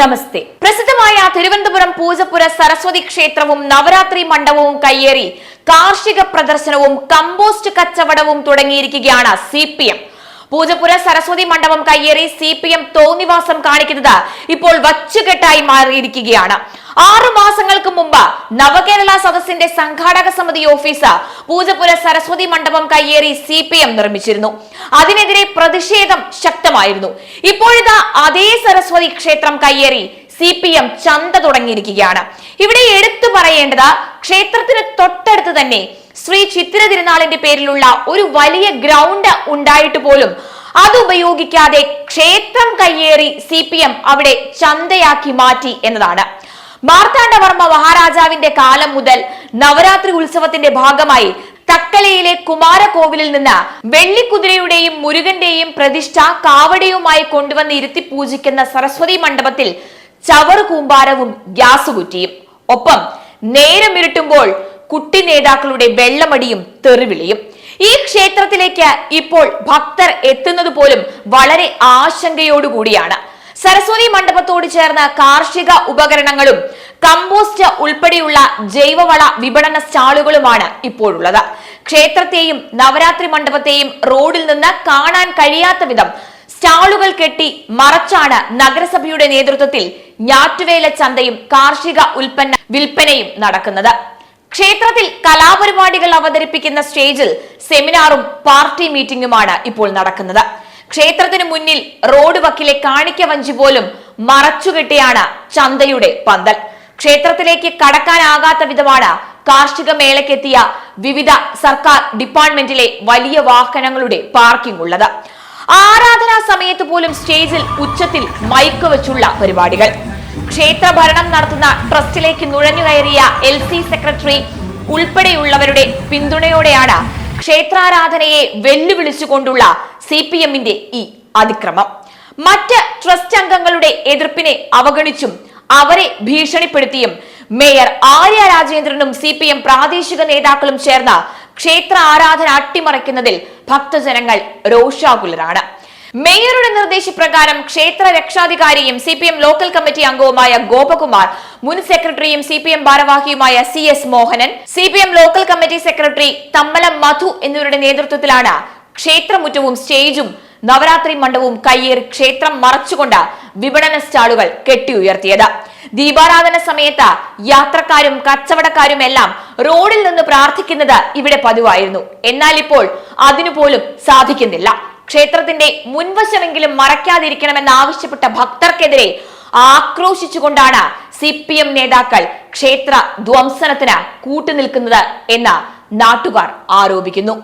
നമസ്തേ. പ്രസിദ്ധമായ തിരുവനന്തപുരം പൂജപ്പുര സരസ്വതി ക്ഷേത്രവും നവരാത്രി മണ്ഡപവും കയ്യേറി കാർഷിക പ്രദർശനവും കമ്പോസ്റ്റ് കച്ചവടവും തുടങ്ങിയിരിക്കുകയാണ് C P M. Poojappura Saraswathi Mandapam കയ്യേറി സി പി എം തോന്നിവാസം കാണിക്കുന്നത് ഇപ്പോൾ വച്ചുകെട്ടായി മാറിയിരിക്കുകയാണ്. ആറു മാസങ്ങൾക്ക് മുമ്പ് നവകേരള സദസ്സിന്റെ സംഘാടക സമിതി ഓഫീസ് പൂജപ്പുര സരസ്വതി മണ്ഡപം കയ്യേറി സി പി എം നിർമ്മിച്ചിരുന്നു. അതിനെതിരെ പ്രതിഷേധം ശക്തമായിരുന്നു. ഇപ്പോഴിതാ അതേ സരസ്വതി ക്ഷേത്രം കയ്യേറി സി പി എം ചന്ത തുടങ്ങിയിരിക്കുകയാണ്. ഇവിടെ എടുത്തു പറയേണ്ടത് ക്ഷേത്രത്തിന് തൊട്ടടുത്ത് തന്നെ ശ്രീ ചിത്തിര തിരുനാളിന്റെ പേരിലുള്ള ഒരു വലിയ ഗ്രൗണ്ട് ഉണ്ടായിട്ട് പോലും അത് ഉപയോഗിക്കാതെ ക്ഷേത്രം കയ്യേറി സി അവിടെ ചന്തയാക്കി മാറ്റി എന്നതാണ്. മാർത്താണ്ഡവർമ്മ മഹാരാജാവിന്റെ കാലം മുതൽ നവരാത്രി ഉത്സവത്തിന്റെ ഭാഗമായി തക്കലയിലെ കുമാരകോവിലിൽ നിന്ന് വെള്ളിക്കുതിരയുടെയും മുരുകന്റെയും പ്രതിഷ്ഠ കാവടിയുമായി കൊണ്ടുവന്ന് ഇരുത്തി പൂജിക്കുന്ന സരസ്വതി മണ്ഡപത്തിൽ ചവറ് കൂമ്പാരവും ഗ്യാസ് കുറ്റിയും. ഒപ്പം നേരം ഇരുട്ടുമ്പോൾ കുട്ടി നേതാക്കളുടെ വെള്ളമടിയും തെറിവിളിയും. ഈ ക്ഷേത്രത്തിലേക്ക് ഇപ്പോൾ ഭക്തർ എത്തുന്നത് പോലും വളരെ ആശങ്കയോടുകൂടിയാണ്. സരസ്വതി മണ്ഡപത്തോട് ചേർന്ന കാർഷിക ഉപകരണങ്ങളും കമ്പോസ്റ്റ് ഉൾപ്പെടെയുള്ള ജൈവവള വിപണന സ്റ്റാളുകളുമാണ് ഇപ്പോഴുള്ളത്. ക്ഷേത്രത്തെയും നവരാത്രി മണ്ഡപത്തെയും റോഡിൽ നിന്ന് കാണാൻ കഴിയാത്ത വിധം സ്റ്റാളുകൾ കെട്ടി മറച്ചാണ് നഗരസഭയുടെ നേതൃത്വത്തിൽ ഞാറ്റുവേല ചന്തയും കാർഷിക ഉൽപ്പന്ന വിൽപ്പനയും നടക്കുന്നത്. ക്ഷേത്രത്തിൽ കലാപരിപാടികൾ അവതരിപ്പിക്കുന്ന സ്റ്റേജിൽ സെമിനാറും പാർട്ടി മീറ്റിംഗുമാണ് ഇപ്പോൾ നടക്കുന്നത്. ക്ഷേത്രത്തിന് മുന്നിൽ റോഡ് വക്കിലെ കാണിക്ക വഞ്ചി പോലും മറച്ചുകെട്ടിയാണ് ചന്തയുടെ പന്തൽ. ക്ഷേത്രത്തിലേക്ക് കടക്കാനാകാത്ത വിധമാണ് കാർഷിക മേളയ്ക്കെത്തിയ വിവിധ സർക്കാർ ഡിപ്പാർട്ട്മെന്റിലെ വലിയ വാഹനങ്ങളുടെ പാർക്കിംഗ് ഉള്ളത്. ആരാധനാ സമയത്ത് പോലും സ്റ്റേജിൽ ഉച്ചത്തിൽ മൈക്ക് വെച്ചുള്ള പരിപാടികൾ. ക്ഷേത്ര ഭരണം നടത്തുന്ന ട്രസ്റ്റിലേക്ക് നുഴഞ്ഞു കയറിയ എൽ സി സെക്രട്ടറി ഉൾപ്പെടെയുള്ളവരുടെ പിന്തുണയോടെയാണ് ക്ഷേത്രാരാധനയെ വെല്ലുവിളിച്ചുകൊണ്ടുള്ള സി പി എമ്മിന്റെ ഈ അതിക്രമം. മറ്റ് ട്രസ്റ്റ് അംഗങ്ങളുടെ എതിർപ്പിനെ അവഗണിച്ചും അവരെ ഭീഷണിപ്പെടുത്തിയും മേയർ ആര്യ രാജേന്ദ്രനും സി പി എം പ്രാദേശിക നേതാക്കളും ചേർന്ന ക്ഷേത്ര ആരാധന അട്ടിമറിക്കുന്നതിൽ ഭക്തജനങ്ങൾ രോഷാകുലരാണ്. മേയറുടെ നിർദ്ദേശപ്രകാരം ക്ഷേത്ര രക്ഷാധികാരിയും C P M local committee അംഗവുമായ ഗോപകുമാർ മുൻ സെക്രട്ടറിയും C P M ഭാരവാഹിയുമായ C S Mohanan C P M local committee secretary Thammalam Madhu എന്നിവരുടെ നേതൃത്വത്തിലാണ് ക്ഷേത്രമുറ്റവും സ്റ്റേജും നവരാത്രി മണ്ഡപവും കയ്യേറി ക്ഷേത്രം മറച്ചുകൊണ്ട് വിപണന സ്റ്റാളുകൾ കെട്ടിയുയർത്തിയത്. ദീപാരാധന സമയത്ത് യാത്രക്കാരും കച്ചവടക്കാരും എല്ലാം റോഡിൽ നിന്ന് പ്രാർത്ഥിക്കുന്നത് ഇവിടെ പതിവായിരുന്നു. എന്നാൽ ഇപ്പോൾ അതിനു പോലും സാധിക്കുന്നില്ല. ക്ഷേത്രത്തിന്റെ മുൻവശമെങ്കിലും മറയ്ക്കാതിരിക്കണമെന്ന് ആവശ്യപ്പെട്ട ഭക്തർക്കെതിരെ ആക്രോശിച്ചുകൊണ്ടാണ് സി പി എം നേതാക്കൾ ക്ഷേത്ര ധ്വംസനത്തിന് കൂട്ടുനിൽക്കുന്നത് എന്ന് നാട്ടുകാർ ആരോപിക്കുന്നു.